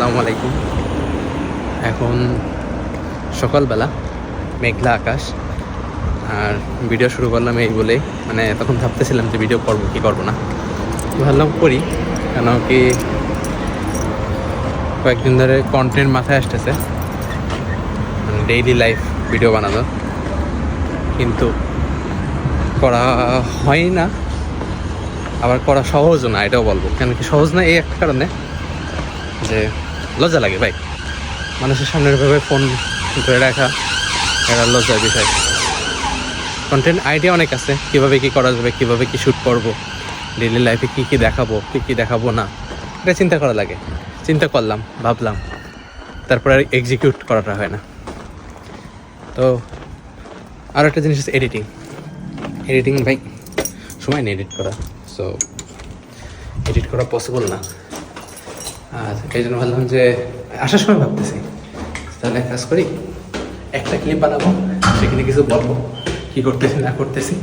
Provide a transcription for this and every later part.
আসসালামু আলাইকুম। এখন সকালবেলা মেঘলা আকাশ। আর ভিডিও শুরু করলাম এই বলেই মানে তখন ভাবতেছিলাম যে ভিডিও করব কি করব না। ভাবলাম করি, কেন কি কয়েকদিন ধরে কন্টেন্ট মাথায় আসতেছে। ডেইলি লাইফ ভিডিও বানানো কিন্তু করা হয় না, আবার করা সহজও না, এটাও বলব। কেন কি সহজ না এই একটা কারণে যে লজ্জা লাগে ভাই। মানুষের সামনের ভাবে ফোন ধরে রাখা এটা লজ্জার বিষয়। কন্টেন্ট আইডিয়া অনেক আছে, কীভাবে কী করা যাবে, কীভাবে কী শ্যুট করব ডেইলি লাইফে কী কী দেখাবো, কী কী দেখাবো না। এটা চিন্তা করা লাগে। চিন্তা করলাম, ভাবলাম। তারপরে আর এক্সিকিউট করাটা হয় না। তো আর একটা জিনিস হচ্ছে এডিটিং এডিটিং ভাই, সময় নেই এডিট করা সো এডিট করা পসিবল না। আর এই জন্য ভাবলাম যে আসার সময় ভাবতেছি। তাহলে এক কাজ করি, একটা ক্লিপ বানাবো, সেখানে কিছু বলব, কী করতেছি, না করতেছি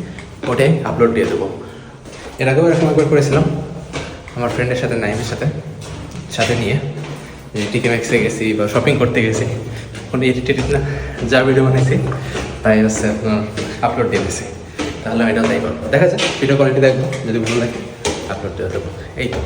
ওটাই আপলোড দিয়ে দেবো। এর আগেও এরকম একবার করেছিলাম, আমার ফ্রেন্ডের সাথে নাইমের সাথে সাথে নিয়ে যে টিকে ম্যাক্সে গেছি বা শপিং করতে গেছি, কোনো এডিট টেডিট না, যা ভিডিও বানাইছি, তাই হচ্ছে আপনার আপলোড দিয়ে দিয়েছি তাহলে এটাও তাই করব। দেখা যাক ভিডিও কোয়ালিটি দেখব, যদি ভালো লাগে আপলোড দিয়ে দেবো। এই তো।